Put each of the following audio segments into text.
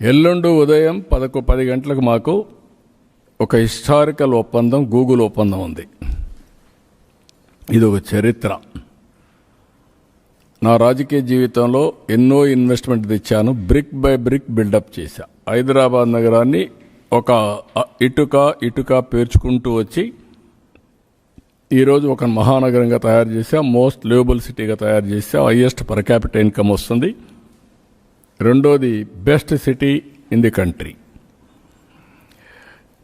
ఎల్లుండి ఉదయం పదకొ పది గంటలకు మాకు ఒక హిస్టారికల్ ఒప్పందం గూగుల్ ఒప్పందం ఉంది. ఇది ఒక చరిత్ర. నా రాజకీయ జీవితంలో ఎన్నో ఇన్వెస్ట్మెంట్ తెచ్చాను బ్రిక్ బై బ్రిక్ బిల్డప్ చేశా. హైదరాబాద్ నగరాన్ని ఒక ఇటుక ఇటుక పేర్చుకుంటూ వచ్చి ఈరోజు ఒక మహానగరంగా తయారు చేసా మోస్ట్ లివబుల్ సిటీగా తయారు చేసా హయ్యెస్ట్ పర్ క్యాపిటల్ ఇన్కమ్ వస్తుంది. రెండోది best city in the country.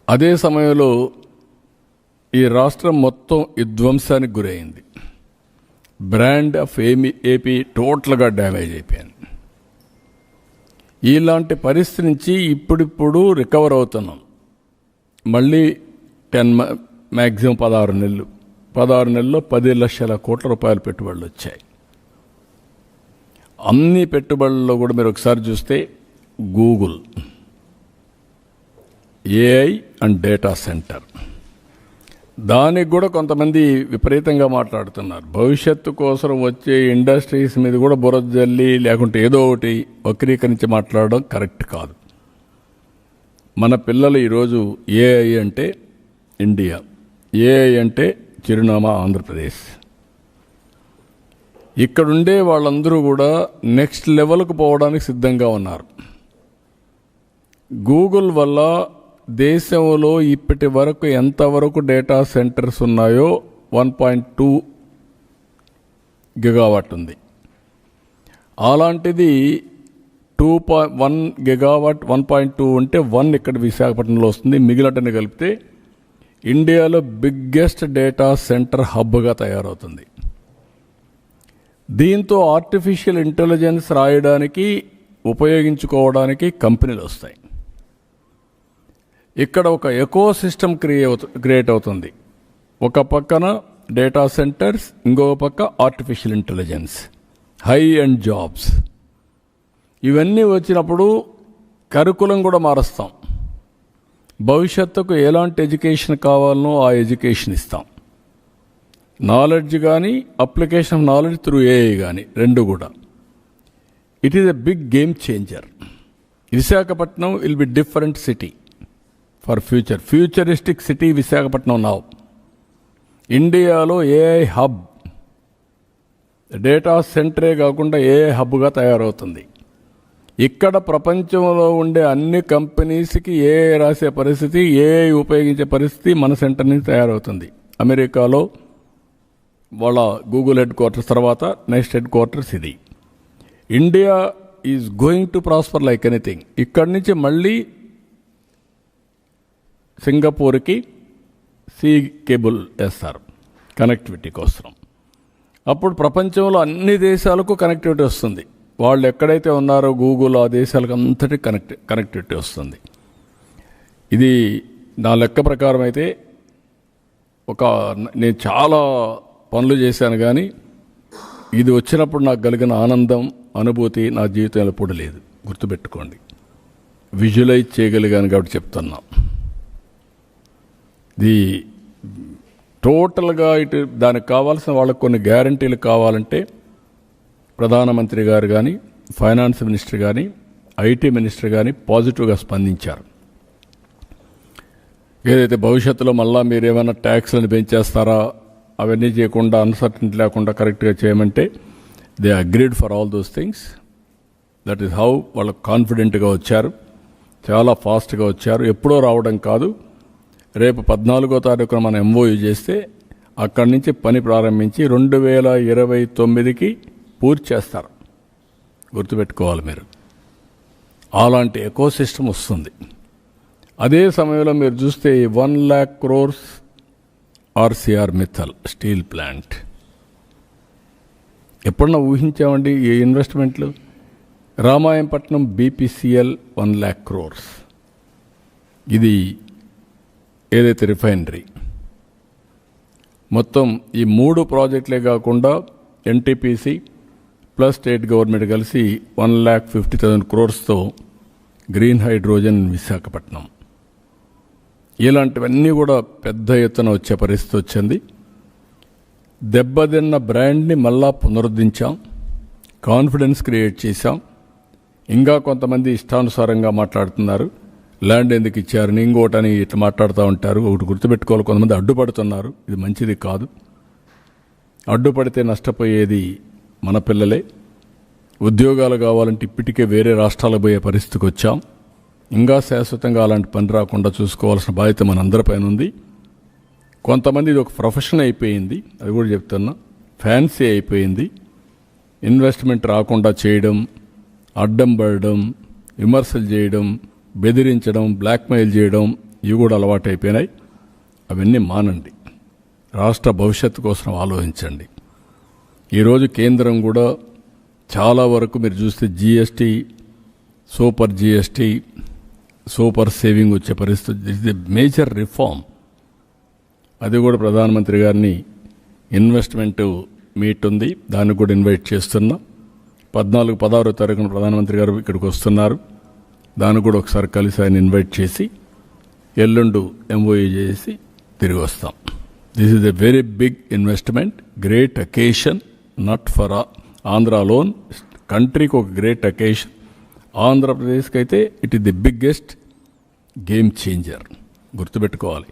అదే సమయంలో ఈ రాష్ట్రం మొత్తం విధ్వంసానికి గురైంది. బ్రాండ్ ఆఫ్ ఏమి ఏపీ టోటల్గా డ్యామేజ్ అయిపోయింది. ఇలాంటి పరిస్థితి నుంచి ఇప్పుడిప్పుడు రికవర్ అవుతున్నాం. మళ్ళీ టెన్ మ్యాక్సిమం పదహారు నెలలు. పదహారు నెలల్లో పది లక్షల కోట్ల రూపాయల పెట్టుబడులు వచ్చాయి. అన్ని పెట్టుబడుల్లో కూడా మీరు ఒకసారి చూస్తే Google AI and data center. దానికి కూడా కొంతమంది విపరీతంగా మాట్లాడుతున్నారు. భవిష్యత్తు కోసం వచ్చే ఇండస్ట్రీస్ మీద కూడా బురద జల్లి లేకుంటే ఏదో ఒకటి వక్రీకరించి మాట్లాడడం కరెక్ట్ కాదు. మన పిల్లలు ఈరోజు ఏఐ అంటే ఇండియా ఏఐ అంటే చిరునామా ఆంధ్రప్రదేశ్. ఇక్కడుండే వాళ్ళందరూ కూడా నెక్స్ట్ లెవెల్కు పోవడానికి సిద్ధంగా ఉన్నారు. గూగుల్ వల్ల దేశంలో ఇప్పటి వరకు ఎంతవరకు డేటా సెంటర్స్ ఉన్నాయో వన్ పాయింట్ టూ గిగావాట్ ఉంది. అలాంటిది two point one gigawatt one point two ఉంటే వన్ ఇక్కడ విశాఖపట్నంలో వస్తుంది. మిగిలినటని కలిపితే ఇండియాలో బిగ్గెస్ట్ డేటా సెంటర్ హబ్గా తయారవుతుంది. దీంతో ఆర్టిఫిషియల్ ఇంటెలిజెన్స్ రాయడానికి ఉపయోగించుకోవడానికి కంపెనీలు వస్తాయి. ఇక్కడ ఒక ఎకో సిస్టమ్ క్రియేట్ క్రియేట్ అవుతుంది. ఒక పక్కన డేటా సెంటర్స్ ఇంకొక పక్క artificial intelligence high and jobs ఇవన్నీ వచ్చినప్పుడు కరికులం కూడా మారుస్తాం. భవిష్యత్తుకు ఎలాంటి ఎడ్యుకేషన్ కావాలనో ఆ ఎడ్యుకేషన్ ఇస్తాం. నాలెడ్జ్ కానీ application of knowledge through AI కానీ రెండు కూడా. It is a big game changer Visakhapatnam will be different city for future futuristic city Visakhapatnam now ఇండియాలో ఏఐ హబ్ డేటా సెంటరే కాకుండా ఏఐ హబ్గా తయారవుతుంది. ఇక్కడ ప్రపంచంలో ఉండే అన్ని కంపెనీస్కి ఏఐ రాసే పరిస్థితి ఏఐ ఉపయోగించే పరిస్థితి మన సెంటర్ నుంచి తయారవుతుంది. అమెరికాలో వాళ్ళ గూగుల్ హెడ్ క్వార్టర్స్ తర్వాత నెక్స్ట్ హెడ్ క్వార్టర్స్ ఇది. India is going to prosper like anything ఇక్కడి నుంచి మళ్ళీ సింగపూర్కి సీ కేబుల్ వేస్తారు కనెక్టివిటీ కోసం. అప్పుడు ప్రపంచంలో అన్ని దేశాలకు కనెక్టివిటీ వస్తుంది. వాళ్ళు ఎక్కడైతే ఉన్నారో గూగుల్ ఆ దేశాలకు అంతటి కనెక్ట్ కనెక్టివిటీ వస్తుంది. ఇది నా లెక్క ప్రకారం అయితే ఒక నేను చాలా పనులు చేశాను కానీ ఇది వచ్చినప్పుడు నాకు కలిగిన ఆనందం అనుభూతి నా జీవితంలో ఎప్పుడు లేదు గుర్తుపెట్టుకోండి. విజువలైజ్ చేయగలిగాను కాబట్టి చెప్తున్నా. ది టోటల్గా ఇటు దానికి కావాల్సిన వాళ్ళకు కొన్ని గ్యారంటీలు కావాలంటే ప్రధానమంత్రి గారు కానీ ఫైనాన్స్ మినిస్టర్ కానీ ఐటీ మినిస్టర్ కానీ పాజిటివ్గా స్పందించారు. ఏదైతే భవిష్యత్తులో మళ్ళీ మీరు ఏమైనా ట్యాక్స్లను పెంచేస్తారా అవన్నీ చేయకుండా అన్సర్టనిటీ లేకుండా కరెక్ట్గా చేయమంటే they agreed for all those things that is how వాళ్ళు కాన్ఫిడెంట్గా వచ్చారు. చాలా ఫాస్ట్గా వచ్చారు. ఎప్పుడో రావడం కాదు. రేపు పద్నాలుగో తారీఖున మనం ఎంఓయూ చేస్తే అక్కడి నుంచి పని ప్రారంభించి రెండు వేల ఇరవై తొమ్మిదికి పూర్తి చేస్తారు. గుర్తుపెట్టుకోవాలి మీరు. అలాంటి ఎకో సిస్టమ్ వస్తుంది. అదే సమయంలో మీరు చూస్తే one lakh crores Arcelor Mittal steel plant. ఎప్పుడన్నా ఊహించామండి ఈ ఇన్వెస్ట్మెంట్లు? Ramayapatnam BPCL one lakh crores. ఇది ఏదైతే రిఫైనరీ. మొత్తం ఈ మూడు ప్రాజెక్టులే కాకుండా ఎన్టీపీసీ ప్లస్ స్టేట్ గవర్నమెంట్ కలిసి వన్ ల్యాక్ ఫిఫ్టీ థౌజండ్ క్రోర్స్తో గ్రీన్ హైడ్రోజన్ విశాఖపట్నం. ఇలాంటివన్నీ కూడా పెద్ద ఎత్తున వచ్చే పరిస్థితి వచ్చింది. దెబ్బతిన్న బ్రాండ్ని మళ్ళా పునరుద్ధరించాం. కాన్ఫిడెన్స్ క్రియేట్ చేశాం. ఇంకా కొంతమంది ఇష్టానుసారంగా మాట్లాడుతున్నారు. ల్యాండ్ ఎందుకు ఇచ్చారని ఇంకోటని ఇట్లా మాట్లాడుతూ ఉంటారు. ఒకటి గుర్తుపెట్టుకోవాలి. కొంతమంది అడ్డుపడుతున్నారు. ఇది మంచిది కాదు. అడ్డుపడితే నష్టపోయేది మన పిల్లలే. ఉద్యోగాలు కావాలంటే ఇప్పటికే వేరే రాష్ట్రాలకు పోయే పరిస్థితికి వచ్చాం. ఇంకా శాశ్వతంగా అలాంటి పని రాకుండా చూసుకోవాల్సిన బాధ్యత మనందరిపైన ఉంది. కొంతమంది ఇది ఒక ప్రొఫెషన్ అయిపోయింది. అది కూడా చెప్తున్నా. ఫ్యాన్సీ అయిపోయింది. ఇన్వెస్ట్మెంట్ రాకుండా చేయడం అడ్డం పడడం విమర్శలు చేయడం బెదిరించడం బ్లాక్మెయిల్ చేయడం ఇవి కూడా అలవాటు అయిపోయినాయి. అవన్నీ మానండి. రాష్ట్ర భవిష్యత్తు కోసం ఆలోచించండి. ఈరోజు కేంద్రం కూడా చాలా వరకు మీరు చూస్తే GST super GST super saving వచ్చే పరిస్థితి. ఇది మేజర్ రిఫార్మ్ అది కూడా ప్రధానమంత్రి గారిని ఇన్వెస్ట్మెంట్ మీట్ ఉంది దానికి కూడా ఇన్వైట్ చేస్తున్నాం. పద్నాలుగు పదహారో తారీఖున ప్రధానమంత్రి గారు ఇక్కడికి వస్తున్నారు. దాన్ని కూడా ఒకసారి కలిసి ఆయన ఇన్వైట్ చేసి ఎల్లుండు ఎంఓఏ చేసి తిరిగి వస్తాం. This is a very big investment great occasion not for Andhra alone కంట్రీకి ఒక గ్రేట్ అకేషన్ ఆంధ్రప్రదేశ్కి అయితే it is the biggest game changer. గుర్తుపెట్టుకోవాలి.